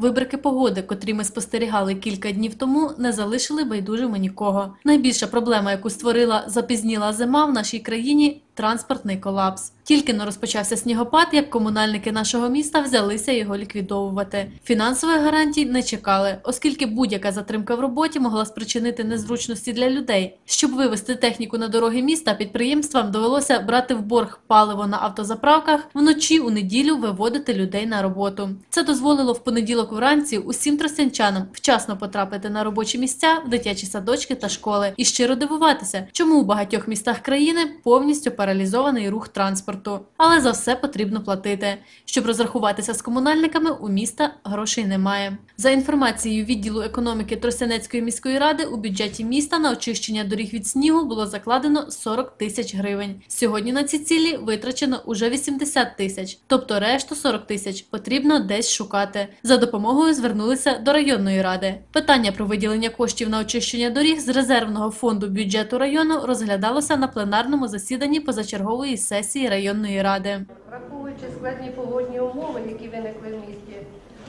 Вибрики погоди, котрі ми спостерігали кілька днів тому, не залишили байдужими нікого. Найбільша проблема, яку створила запізніла зима в нашій країні транспортний колапс. Тільки но розпочався снігопад, як комунальники нашого міста взялися його ліквідовувати. Фінансових гарантій не чекали, оскільки будь-яка затримка в роботі могла спричинити незручності для людей. Щоб вивести техніку на дороги міста, підприємствам довелося брати в борг паливо на автозаправках, вночі у неділю виводити людей на роботу. Це дозволило в понеділок вранці усім тростянчанам вчасно потрапити на робочі місця в дитячі садочки та школи і щиро дивуватися, чому у багатьох містах країни повністю паралізований рух транспорту. Але за все потрібно платити. Щоб розрахуватися з комунальниками, у міста грошей немає. За інформацією відділу економіки Тростянецької міської ради, у бюджеті міста на очищення доріг від снігу було закладено 40 тисяч гривень. Сьогодні на ці цілі витрачено уже 80 тисяч, тобто решту 40 тисяч потрібно десь шукати. За допомогою звернулися до районної ради. Питання про виділення коштів на очищення доріг з резервного фонду бюджету району розглядалося на пленарному засіданні позачергової сесії районної ради. Враховуючи складні погодні умови, які виникли в місті,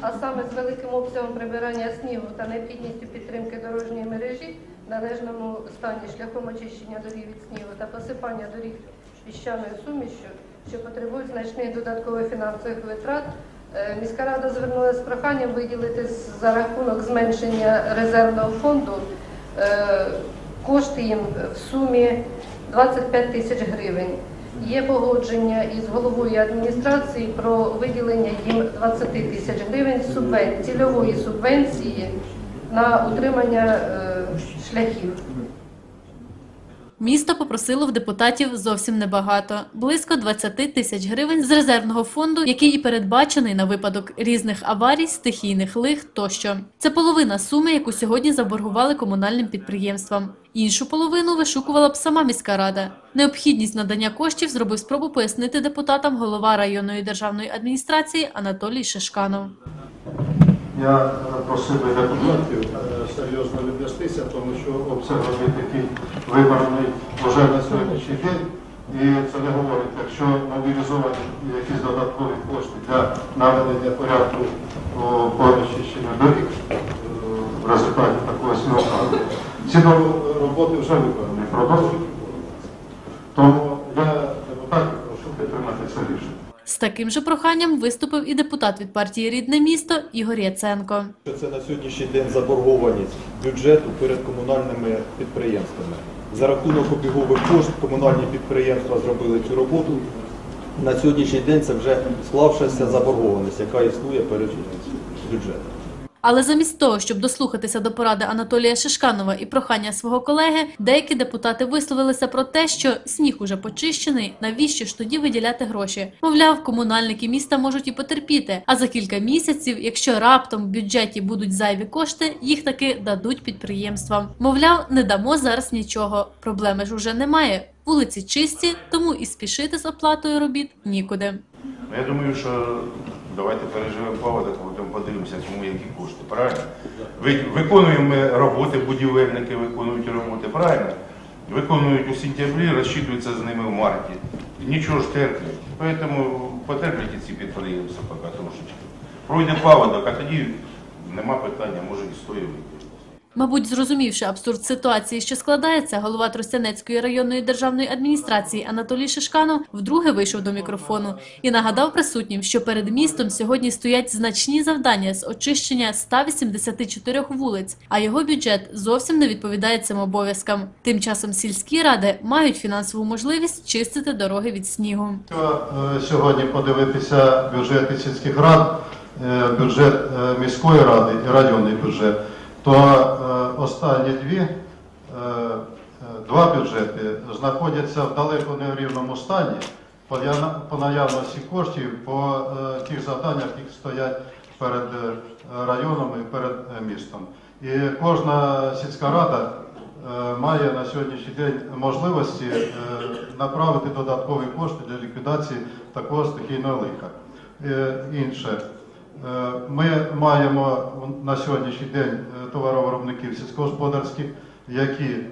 а саме з великим обсягом прибирання снігу та необхідністю підтримки дорожньої мережі в належному стані шляхом очищення доріг від снігу та посипання доріг піщаною сумішю, що потребують значних додаткових фінансових витрат, е, міська рада звернулася з проханням виділити за рахунок зменшення резервного фонду е, кошти їм в сумі 25 тисяч гривень. Є погодження із головою адміністрації про виділення їм 20 тисяч гривень субвен- цільової субвенції на утримання е, шляхів. Місто попросило в депутатів зовсім небагато – близько 20 тисяч гривень з резервного фонду, який і передбачений на випадок різних аварій, стихійних лих тощо. Це половина суми, яку сьогодні заборгували комунальним підприємствам. Іншу половину вишукувала б сама міська рада. Необхідність надання коштів зробив спробу пояснити депутатам голова районної державної адміністрації Анатолій Шишканов. Я просив би депутатів е, серйозно віднестися, тому що обсяг робіт, який вибраний вже на сьогоднішній день, і це не говорить, якщо мобілізовані якісь додаткові кошти для наведення порядку по очищенню доріг е, в результаті такого до- роботи вже виконані, продовжують. Тому я депутатів прошу підтримати це рішення. З таким же проханням виступив і депутат від партії «Рідне місто» Ігор Яценко. Це на сьогоднішній день заборгованість бюджету перед комунальними підприємствами. За рахунок обігових коштів комунальні підприємства зробили цю роботу. На сьогоднішній день це вже склавшася заборгованість, яка існує перед бюджетом. Але замість того, щоб дослухатися до поради Анатолія Шишканова і прохання свого колеги, деякі депутати висловилися про те, що сніг уже почищений, навіщо ж тоді виділяти гроші? Мовляв, комунальники міста можуть і потерпіти, а за кілька місяців, якщо раптом в бюджеті будуть зайві кошти, їх таки дадуть підприємствам. Мовляв, не дамо зараз нічого. Проблеми ж уже немає. Вулиці чисті, тому і спішити з оплатою робіт нікуди. Я думаю, що давайте переживемо паводок, а потім подивимося, чому які кошти. Правильно? Виконуємо ми роботи, будівельники виконують роботи, правильно? Виконують у сентябрі, розчитуються з ними в марті. Нічого ж терплять. Тому потерплять ці підприємства поки трошечки. Пройде паводок, а тоді нема питання, може і стоїть. Мабуть, зрозумівши абсурд ситуації, що складається, голова Тростянецької районної державної адміністрації Анатолій Шишканов вдруге вийшов до мікрофону і нагадав присутнім, що перед містом сьогодні стоять значні завдання з очищення 184 вулиць, а його бюджет зовсім не відповідає цим обов'язкам. Тим часом сільські ради мають фінансову можливість чистити дороги від снігу. Е, сьогодні подивитися бюджети сільських рад, е, бюджет е, міської ради і районний бюджет, то е, останні дві, е, е, два бюджети знаходяться в далеко не в рівному стані по по наявності коштів по е, тих завданнях, які стоять перед е, районом і перед е, містом. І кожна сільська рада має на сьогоднішній день можливості направити додаткові кошти для ліквідації такого стихійного лиха. Інше, ми маємо на сьогоднішній день е, товаровиробників сільськогосподарських, які е,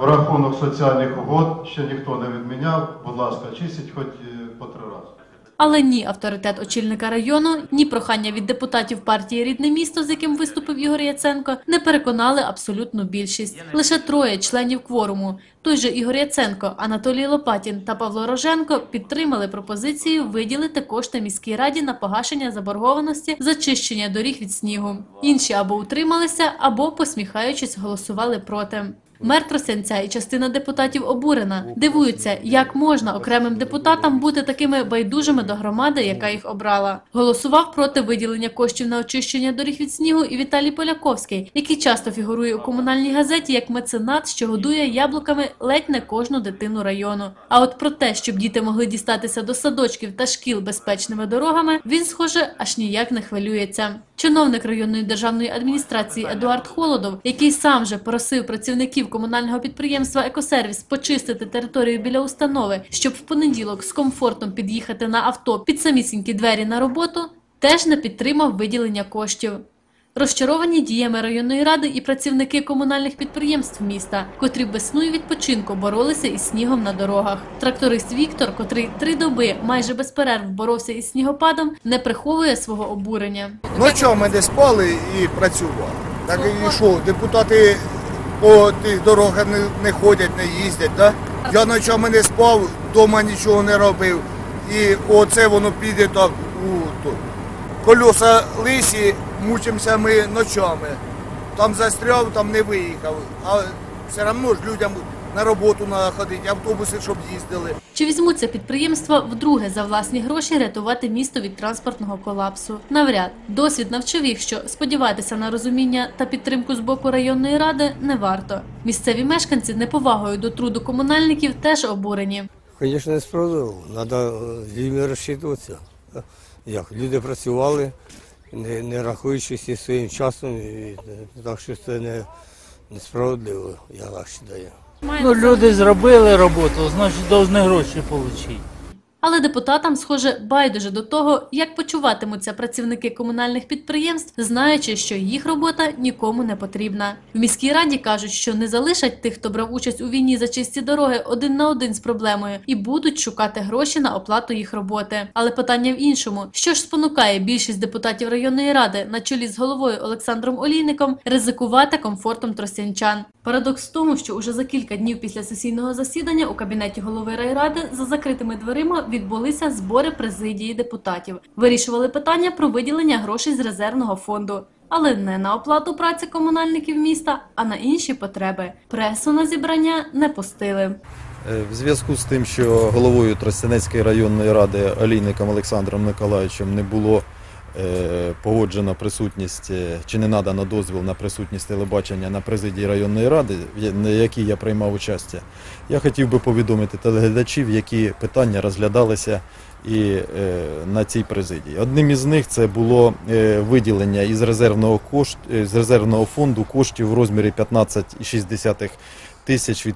в рахунок соціальних угод ще ніхто не відміняв. Будь ласка, чистіть хоч е, по три рази. Але ні авторитет очільника району, ні прохання від депутатів партії Рідне місто, з яким виступив Ігор Яценко, не переконали абсолютну більшість. Лише троє членів кворуму. Той же Ігор Яценко, Анатолій Лопатін та Павло Роженко підтримали пропозицію виділити кошти міській раді на погашення заборгованості за чищення доріг від снігу. Інші або утрималися, або посміхаючись голосували проти. Мер Тростянця і частина депутатів обурена. Дивуються, як можна окремим депутатам бути такими байдужими до громади, яка їх обрала. Голосував проти виділення коштів на очищення доріг від снігу і Віталій Поляковський, який часто фігурує у комунальній газеті як меценат, що годує яблуками ледь не кожну дитину району. А от про те, щоб діти могли дістатися до садочків та шкіл безпечними дорогами, він, схоже, аж ніяк не хвилюється. Чиновник районної державної адміністрації Едуард Холодов, який сам же просив працівників комунального підприємства Екосервіс почистити територію біля установи, щоб в понеділок з комфортом під'їхати на авто під самісінькі двері на роботу, теж не підтримав виділення коштів. Розчаровані діями районної ради і працівники комунальних підприємств міста, котрі без сну і відпочинку боролися із снігом на дорогах. Тракторист Віктор, котрий три доби майже без перерв боровся із снігопадом, не приховує свого обурення. Ночами не спали і працювали. Так і що, депутати по тих дорогах не, не ходять, не їздять, Да? Я ночами не спав, вдома нічого не робив. І оце воно піде так у то. Колеса лисі, мучимося ми ночами. Там застряв, там не виїхав. А все одно ж людям на роботу треба ходити, автобуси, щоб їздили. Чи візьмуться підприємства вдруге за власні гроші рятувати місто від транспортного колапсу? Навряд досвід навчив їх, що сподіватися на розуміння та підтримку з боку районної ради не варто. Місцеві мешканці неповагою до труду комунальників теж обурені. Звісно, несправедливо. Треба з людьми розчитуватися. Як люди працювали, не, не рахуючись своїм часом, і, так що це не, несправедливо, я так вважаю. Ну, люди зробили роботу, значить, повинні гроші отримати. Але депутатам, схоже, байдуже до того, як почуватимуться працівники комунальних підприємств, знаючи, що їх робота нікому не потрібна. В міській раді кажуть, що не залишать тих, хто брав участь у війні за чисті дороги, один на один з проблемою, і будуть шукати гроші на оплату їх роботи. Але питання в іншому: що ж спонукає більшість депутатів районної ради на чолі з головою Олександром Олійником ризикувати комфортом тростянчан? Парадокс в тому, що уже за кілька днів після сесійного засідання у кабінеті голови райради за закритими дверима відбулися збори президії депутатів. Вирішували питання про виділення грошей з резервного фонду. Але не на оплату праці комунальників міста, а на інші потреби. Пресу на зібрання не пустили. Е, В зв'язку з тим, що головою Тростянецької районної ради Олійником Олександром Миколаївичем не було е, погоджено присутність е, чи не надано дозвіл на присутність телебачення на президії районної ради, на якій я приймав участь, я хотів би повідомити телеглядачів, які питання розглядалися і е, на цій президії. Одним із них це було виділення із резервного кошт з резервного фонду коштів в розмірі 15,6 тисяч від,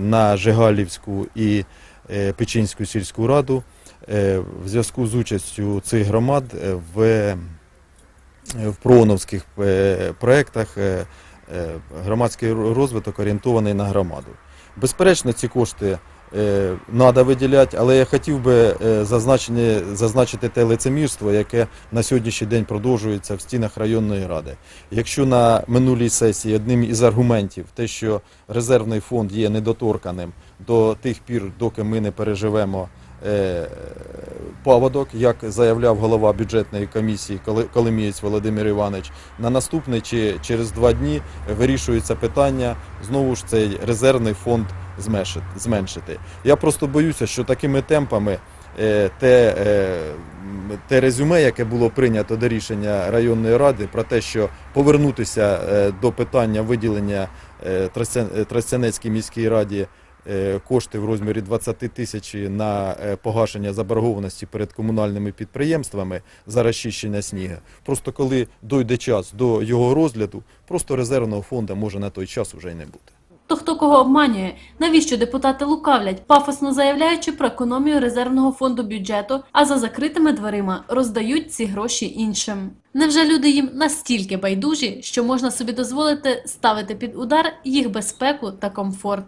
на Жигалівську і Печінську сільську раду в зв'язку з участю цих громад е, в, е, в прооновських е, проєктах е, е, громадський розвиток орієнтований на громаду. Безперечно, ці кошти треба виділяти, але я хотів би е, зазначити те лицемірство, яке на сьогоднішній день продовжується в стінах районної ради. Якщо на минулій сесії одним із аргументів те, що резервний фонд є недоторканим до тих пір, доки ми не переживемо е, паводок, як заявляв голова бюджетної комісії Коли- Коломієць Володимир Іванович, на наступний чи через два дні вирішується питання знову ж цей резервний фонд зменшити. Я просто боюся, що такими темпами е, те, е, те резюме, яке було прийнято до рішення районної ради, про те, що повернутися е, до питання виділення е, е, Тростянецькій міській раді е, кошти в розмірі 20 тисяч на е, погашення заборгованості перед комунальними підприємствами за розчищення снігу. Просто коли дойде час до його розгляду, просто резервного фонду може на той час вже й не бути. То хто кого обманює? Навіщо депутати лукавлять, пафосно заявляючи про економію резервного фонду бюджету, а за закритими дверима роздають ці гроші іншим? Невже люди їм настільки байдужі, що можна собі дозволити ставити під удар їх безпеку та комфорт?